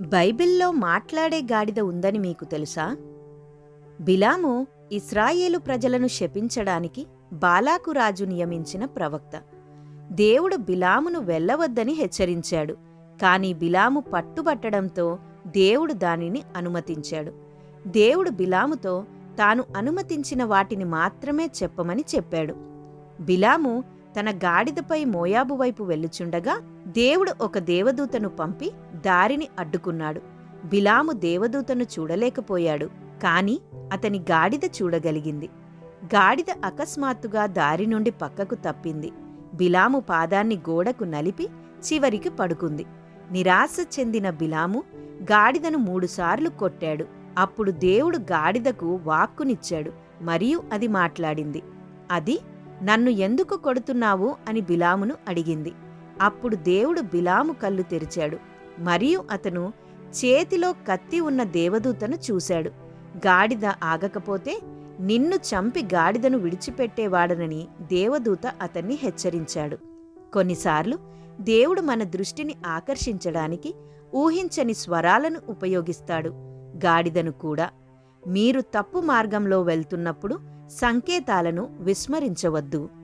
బైబిల్లో మాట్లాడే గాడిద ఉందని మీకు తెలుసా? బిలాము ఇస్రాయేలు ప్రజలను శపించడానికి బాలాకు రాజు నియమించిన ప్రవక్త. దేవుడు బిలామును వెళ్ళవద్దని హెచ్చరించాడు. కాని బిలాము పట్టుబట్టడంతో దేవుడు దానిని అనుమతించాడు. దేవుడు బిలాముతో తాను అనుమతించిన వాటిని మాత్రమే చెప్పమని చెప్పాడు. బిలాము తన గాడిదపై మోయాబు వైపు వెళ్ళుచుండగా దేవుడు ఒక దేవదూతను పంపి దారిని అడ్డుకున్నాడు. బిలాము దేవదూతను చూడలేకపోయాడు కాని అతని గాడిద చూడగలిగింది. గాడిద అకస్మాత్తుగా దారి నుండి పక్కకు తప్పింది. బిలాము పాదాన్ని గోడకు నలిపి చివరికి పడుకుంది. నిరాశ చెందిన బిలాము గాడిదను మూడుసార్లు కొట్టాడు. అప్పుడు దేవుడు గాడిదకు వాక్కునిచ్చాడు మరియు అది మాట్లాడింది. అది నన్ను ఎందుకు కొడుతున్నావు? అని బిలామును అడిగింది. అప్పుడు దేవుడు బిలాము కళ్ళు తెరిచాడు. మరియు అతను చేతిలో కత్తి ఉన్న దేవదూతను చూశాడు. గాడిద ఆగకపోతే నిన్ను చంపి గాడిదను విడిచిపెట్టేవాడనని దేవదూత అతన్ని హెచ్చరించాడు. కొన్నిసార్లు దేవుడు మన దృష్టిని ఆకర్షించడానికి ఊహించని స్వరాలను ఉపయోగిస్తాడు. గాడిదను కూడా. మీరు తప్పు మార్గంలో వెళ్తున్నప్పుడు సంకేతాలను విస్మరించవద్దు.